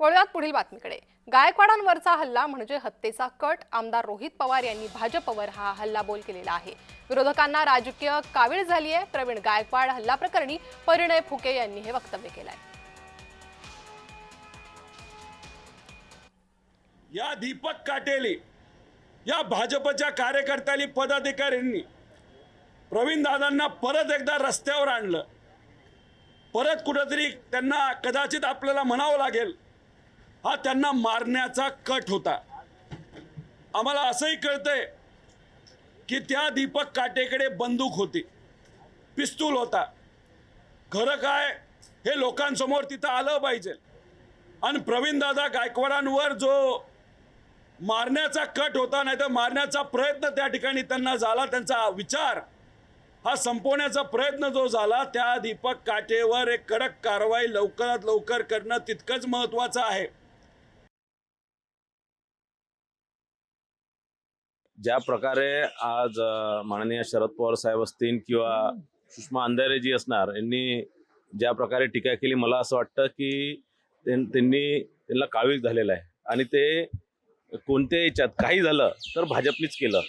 वळूयात पुढील बातमीकडे. गायकवाडांवरचा हल्ला म्हणजे हत्येचा कट आमदार रोहित पवार यांनी भाजपवर हा हल्लाबोल केलेला आहे. विरोधकांना राजकीय कावीळ झाली आहे. प्रवीण गायकवाड हल्ला प्रकरणी परिणय फुके यांनी हे वक्तव्य केलंय. या दीपक काटेले या भाजपच्या कार्यकर्त्यांनी पदाधिकाऱ्यांनी प्रवीण दादांना परत एकदा रस्त्यावर आणलं. परत कुठंतरी त्यांना कदाचित आपल्याला म्हणावं लागेल हा त्यांना मारण्याचा कट होता. आम्हाला असंही कळतंय की त्या दीपक काटेकडे बंदूक होती. पिस्तूल होता. खरं काय? हे लोकांसमोर तिथं आलं पाहिजे. आणि प्रवीणदादा गायकवाडांवर जो मारण्याचा कट होता नाही तर मारण्याचा प्रयत्न त्या ठिकाणी त्यांना झाला त्यांचा विचार हा संपवण्याचा प्रयत्न जो झाला त्या दीपक काटेवर एक कडक कारवाई लवकरात लवकर करणं तितकंच महत्त्वाचं आहे. ज्या प्रकारे आज माननीय शरद पवार साहेब असतील किंवा सुषमा अंधारे जी असणार यांनी ज्या प्रकारे टीका केली मला असं वाटतं की त्यां- त्यांनी त्यांना कावीळ झालेलं आहे. आणि ते कोणत्या याच्यात काही झालं तर भाजपनीच केलं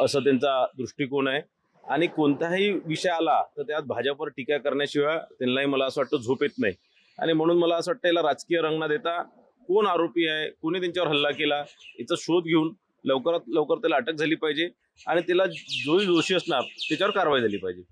असं त्यांचा दृष्टिकोन आहे. आणि कोणताही विषय आला तर त्यात भाजपवर टीका करण्याशिवाय त्यांनाही मला असं वाटतं झोप येत नाही. आणि म्हणून मला असं वाटतं याला राजकीय रंग न देता कोण आरोपी आहे कोणी त्यांच्यावर हल्ला केला याचा शोध घेऊन लवकरात लवकर त्याला अटक झाली पाहिजे आणि त्याला जो दोषी असणार त्याच्यावर कारवाई झाली पाहिजे.